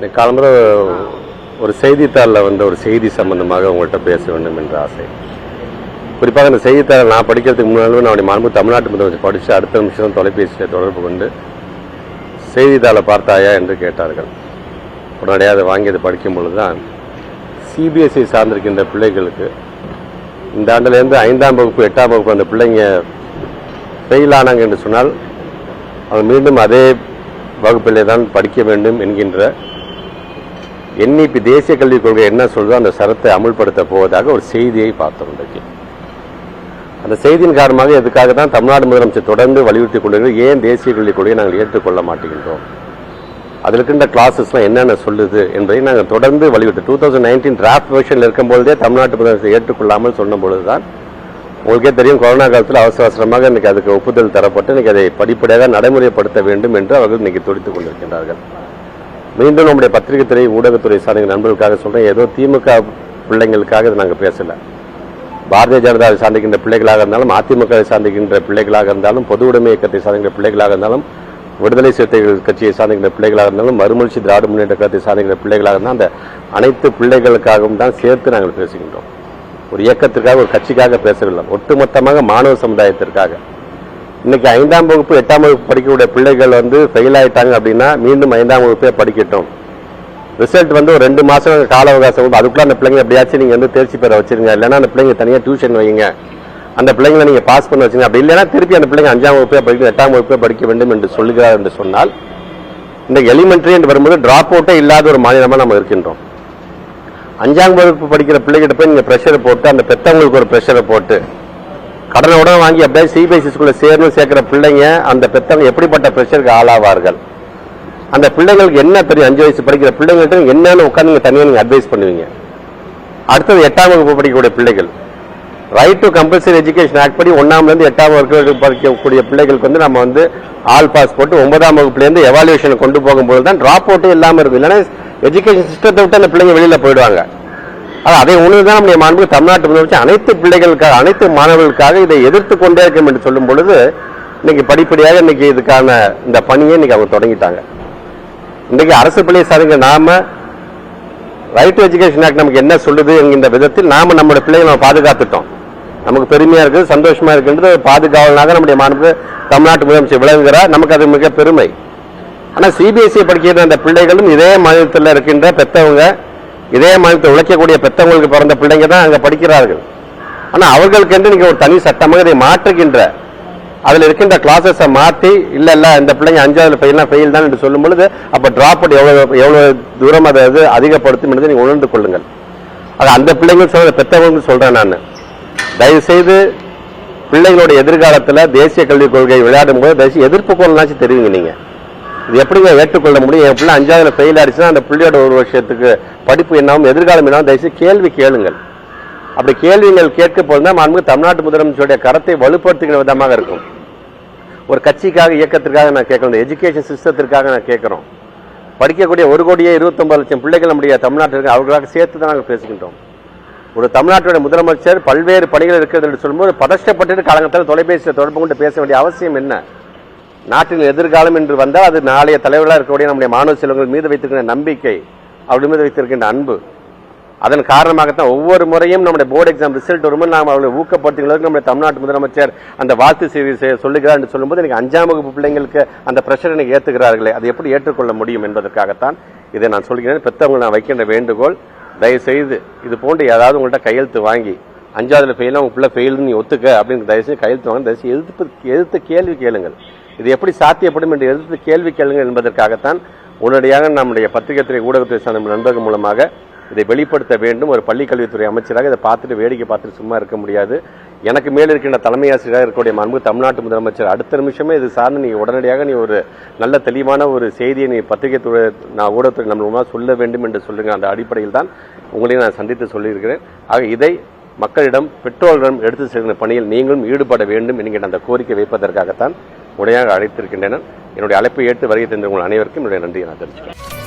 இன்னைக்கு காலம்புற ஒரு செய்தித்தாளில் வந்த ஒரு செய்தி சம்பந்தமாக உங்கள்கிட்ட பேச வேண்டும் என்ற ஆசை. குறிப்பாக இந்த செய்தித்தாளை நான் படிக்கிறதுக்கு முன்னாலும் நான் மாண்பு தமிழ்நாட்டு முதலமைச்சர் படித்து அடுத்த நிமிஷம் தொலைபேசியில் தொடர்பு கொண்டு செய்தித்தாளை பார்த்தாயா என்று கேட்டார்கள். உடனடியாக அதை வாங்கி அதை படிக்கும் பொழுது தான் சிபிஎஸ்சி சார்ந்திருக்கின்ற பிள்ளைகளுக்கு இந்த ஆண்டுலேருந்து ஐந்தாம் வகுப்பு எட்டாம் வகுப்பு அந்த பிள்ளைங்க ஃபெயில் ஆனாங்க என்று சொன்னால் அவங்க மீண்டும் அதே வகுப்பிலே தான் படிக்க வேண்டும் என்கின்ற என்இபி தேசிய கல்விக் கொள்கை என்ன சொல்றதோ அந்த சரத்தை அமுல்படுத்த போவதாக ஒரு செய்தியை பார்த்தோம் இன்றைக்கு. அந்த செய்தியின் காரணமாக இதுக்காக தான் தமிழ்நாடு முதலமைச்சர் தொடர்ந்து வலியுறுத்தி கொண்டிருக்கிறது ஏன் தேசிய கல்விக் கொள்கையை நாங்கள் ஏற்றுக்கொள்ள மாட்டேங்கின்றோம் அதில் இருக்கின்ற கிளாஸஸ்லாம் என்னென்ன சொல்லுது என்பதை நாங்கள் தொடர்ந்து வலியுறுத்தி டூ தௌசண்ட் நைன்டீன் டிராஃப்ட் வெர்ஷனில் இருக்கும்பொழுதே தமிழ்நாட்டு முதலமைச்சர் ஏற்றுக்கொள்ளாமல் சொன்ன பொழுது தான் உங்களுக்கே தெரியும் கொரோனா காலத்தில் அவசர அவசரமாக இன்னைக்கு அதுக்கு ஒப்புதல் தரப்பட்டு இன்னைக்கு அதை படிப்படியாக நடைமுறைப்படுத்த வேண்டும் என்று அவர்கள் இன்னைக்கு துடித்துக் கொண்டிருக்கின்றார்கள். மீண்டும் நம்முடைய பத்திரிகை துறை ஊடகத்துறை சார்ந்த நண்பர்களுக்காக சொல்றேன். ஏதோ திமுக பிள்ளைங்களுக்காக நாங்கள் பேசல. பாரதிய ஜனதாவை சார்ந்திருக்கின்ற பிள்ளைகளாக இருந்தாலும் அதிமுகவை சார்ந்திருக்கின்ற பிள்ளைகளாக இருந்தாலும் பொது உடைமை இயக்கத்தை சார்ந்திருக்கின்ற பிள்ளைகளாக இருந்தாலும் விடுதலை சிறுத்தைகள் கட்சியை சார்ந்திருக்கின்ற பிள்ளைகளாக இருந்தாலும் மறுமலர்ச்சி திராவிட முன்னேற்ற கழகத்தை சார்ந்திருக்கிற பிள்ளைகளாக இருந்தால் அந்த அனைத்து பிள்ளைகளுக்காகவும் தான் சேர்த்து நாங்கள் பேசுகின்றோம். ஒரு இயக்கத்திற்காக ஒரு கட்சிக்காக பேசவில்லை. ஒட்டுமொத்தமாக மாணவ சமுதாயத்திற்காக. இன்னைக்கு ஐந்தாம் வகுப்பு எட்டாம் வகுப்பு படிக்கக்கூடிய பிள்ளைகள் வந்து ஃபெயில் ஆயிட்டாங்க அப்படின்னா மீண்டும் ஐந்தாம் வகுப்பே படிக்கட்டும். ரிசல்ட் வந்து ஒரு ரெண்டு மாதம் கால அவகாசம் வந்து அதுக்குள்ள அந்த பிள்ளைங்க எப்படியாச்சும் நீங்கள் வந்து தேர்ச்சி பெற வச்சிருங்க. இல்லைன்னா அந்த பிள்ளைங்க தனியாக டியூஷன் வைங்க. அந்த பிள்ளைங்களை நீங்கள் பாஸ் பண்ண வச்சுங்க அப்படி இல்லைன்னா திருப்பி அந்த பிள்ளைங்க அஞ்சாம் வகுப்பே படிக்க எட்டாம் வகுப்பே படிக்க வேண்டும் என்று சொல்லுகிறார் என்று சொன்னால் இந்த எலிமெண்ட்ரி என்று வரும்போது ட்ராப் அவுட்டே இல்லாத ஒரு மாநிலமாக நம்ம இருக்கின்றோம். அஞ்சாம் வகுப்பு படிக்கிற பிள்ளைகிட்ட போய் நீங்கள் ப்ரெஷரை போட்டு அந்த பெற்றவங்களுக்கு ஒரு ப்ரெஷரை போட்டு கடனை உடனே வாங்கி அப்படியே சிபிஎஸ்சி ஸ்கூலில் சேரணும் சேர்க்கிற பிள்ளைங்க அந்த பெற்றவங்க எப்படிப்பட்ட ப்ரெஷருக்கு ஆளாவார்கள்? அந்த பிள்ளைங்களுக்கு என்ன தெரியும் அஞ்சு வயசு படிக்கிற பிள்ளைங்கள்ட்ட என்னென்னு என்னன்னு உட்காந்து நீங்கள் தனியாக நீங்கள் அட்வைஸ் பண்ணுவீங்க. அடுத்தது எட்டாம் வகுப்பு படிக்கக்கூடிய பிள்ளைகள். Right to compulsory education act படி ஒன்றாம்லேருந்து எட்டாம் வகுப்பு படிக்கக்கூடிய பிள்ளைகளுக்கு வந்து நம்ம வந்து ஆல் பாஸ் போட்டு ஒன்பதாம் வகுப்புலேருந்து எவாலுவேஷனை கொண்டு போகும்போது தான் ட்ராப் அவுட்டே இல்லாமல் இருக்கும். இல்லைன்னா எஜுகேஷன் சிஸ்டத்தை விட்டு அந்த பிள்ளைங்க வெளியில் போயிடுவாங்க. அது அதை உணர்வுதான் நம்முடைய மாண்பு தமிழ்நாட்டு முதலமைச்சர் அனைத்து பிள்ளைகளுக்காக அனைத்து மாணவர்களுக்காக இதை எதிர்த்து கொண்டே இருக்கும் என்று சொல்லும் பொழுது இன்னைக்கு படிப்படியாக இன்னைக்கு இதுக்கான இந்த பணியை இன்னைக்கு அவங்க தொடங்கிட்டாங்க. இன்னைக்கு அரசு பள்ளி சாருங்க நாம ரைட் டு எஜுகேஷன் ஆக்ட் நமக்கு என்ன சொல்லுது இந்த விதத்தில் நாம நம்முடைய பிள்ளைகளை நம்ம பாதுகாத்துட்டோம். நமக்கு பெருமையா இருக்குது சந்தோஷமா இருக்கின்றது பாதுகாவலனாக நம்முடைய மாணவர் தமிழ்நாட்டு முதலமைச்சர் விளங்குகிறார். நமக்கு அது மிக பெருமை. ஆனால் சிபிஎஸ்இ படிக்கிற அந்த பிள்ளைகளும் இதே மாநிலத்தில் இருக்கின்ற பெற்றவங்க இதே மாநிலத்தில் உழைக்கக்கூடிய பெற்றவங்களுக்கு பிறந்த பிள்ளைங்க தான் அங்கே படிக்கிறார்கள். ஆனால் அவர்களுக்கு என்று நீங்கள் ஒரு தனி சட்டமாக இதை மாற்றுகின்ற அதில் இருக்கின்ற கிளாஸஸை மாற்றி இல்லை இல்லை இந்த பிள்ளைங்க அஞ்சாவது ஃபெயில்னா ஃபெயில் தான் என்று சொல்லும் பொழுது அப்போ டிராப் அவுட் எவ்வளோ எவ்வளோ தூரம் அதை அது அதிகப்படுத்தும் என்பதை நீங்கள் உணர்ந்து கொள்ளுங்கள். அது அந்த பிள்ளைங்க சொல்ற பெற்றவங்க சொல்றேன் நான். தயவு செய்து பிள்ளைகளோட எதிர்காலத்தில் தேசிய கல்விக் கொள்கை விளையாடும் போது தயவு எதிர்ப்பு குரல்னாச்சும் தெரியுங்க நீங்கள் இது எப்படிங்க ஏற்றுக்கொள்ள முடியும்? என் பிள்ளை அஞ்சாவதுல ஃபெயில் ஆயிடுச்சுன்னா அந்த பிள்ளையோட ஒரு வருஷத்துக்கு படிப்பு என்னாவும் எதிர்காலம் என்னாவும் தயவுசெய்து கேள்வி கேளுங்கள். அப்படி கேள்விகள் கேட்க போதுதான் மாண்பு தமிழ்நாட்டு முதலமைச்சருடைய கரத்தை வலுப்படுத்துகிற விதமாக இருக்கும். ஒரு கட்சிக்காக இயக்கத்திற்காக நான் கேட்கணும் எஜுகேஷன் சிஸ்டத்திற்காக நான் கேட்குறோம். படிக்கக்கூடிய ஒரு கோடியே இருபத்தொம்பது லட்சம் பிள்ளைகள் நம்முடைய தமிழ்நாட்டிற்கு அவர்களாக சேர்த்து தான் நாங்கள் பேசுகின்றோம். ஒரு தமிழ்நாட்டுடைய முதலமைச்சர் பல்வேறு பணிகள் இருக்கிறது என்று சொல்லும்போது பதஷ்டப்பட்டு காலகட்டத்தில் தொலைபேசியில் தொடர்பு கொண்டு பேச வேண்டிய அவசியம் என்ன? நாட்டின் எதிர்காலம் என்று வந்தால் அது நாளைய தலைவர்களாக இருக்கக்கூடிய நம்முடைய மாணவ செல்வங்கள் மீது வைத்திருக்கிற நம்பிக்கை அவர்கள் மீது வைத்திருக்கின்ற அன்பு. அதன் காரணமாகத்தான் ஒவ்வொரு முறையும் நம்முடைய போர்டு எக்ஸாம் ரிசல்ட் வரும்போது நாம் அவர்களை ஊக்கப்படுத்துகிறதுக்கு நம்முடைய தமிழ்நாட்டு முதலமைச்சர் அந்த வாழ்த்து செய்தி சொல்லுகிறார் என்று சொல்லும்போது எனக்கு அஞ்சாம் வகுப்பு பிள்ளைங்களுக்கு அந்த பிரஷர் எனக்கு ஏற்றுகிறார்களே அது எப்படி ஏற்றுக்கொள்ள முடியும் என்பதற்காகத்தான் இதை நான் சொல்கிறேன். பெற்றவங்க நான் வைக்கின்ற வேண்டுகோள் தயவுசெய்து இது போன்று ஏதாவது உங்கள்கிட்ட கையெழுத்து வாங்கி அஞ்சாவதுல ஃபெயில் உங்கள் பிள்ளை ஃபெயில்னு நீ ஒத்துக்க அப்படின்னு தயவு செய்து கையெழுத்து வாங்க. தயவு எழுத்து எதிர்ப்பு எதிர்த்து கேள்வி கேளுங்கள். இது எப்படி சாத்தியப்படும் என்று எதிர்த்து கேள்வி கேளுங்கள் என்பதற்காகத்தான் உடனடியாக நம்முடைய பத்திரிகை துறை ஊடகத்துறை சார்ந்த நண்பர்கள் மூலமாக இதை வெளிப்படுத்த வேண்டும். ஒரு பள்ளிக்கல்வித்துறை அமைச்சராக இதை பார்த்துட்டு வேடிக்கை பார்த்துட்டு சும்மா இருக்க முடியாது. எனக்கு மேல் இருக்கின்ற தலைமை ஆசிரியராக இருக்கக்கூடிய மாண்பு தமிழ்நாட்டு முதலமைச்சர் அடுத்த நிமிஷமே இது சார்ந்து நீ உடனடியாக நீ ஒரு நல்ல தெளிவான ஒரு செய்தியை நீ பத்திரிகை துறை நான் ஊடகத்துறை நம்ம மூலமாக சொல்ல வேண்டும் என்று சொல்லுங்கள். அந்த அடிப்படையில் தான் உங்களையும் நான் சந்தித்து சொல்லியிருக்கிறேன். ஆக இதை மக்களிடம் பெற்றோர்களிடம் எடுத்து செல்கிற பணியில் நீங்களும் ஈடுபட வேண்டும் என்கிற அந்த கோரிக்கை வைப்பதற்காகத்தான் உடையாக அழைத்திருக்கின்றனர். என்னுடைய அழைப்பை ஏற்று வருகை தந்த உங்கள் அனைவருக்கும் என்னுடைய நன்றியை நான் தெரிவிச்சுக்கிறேன்.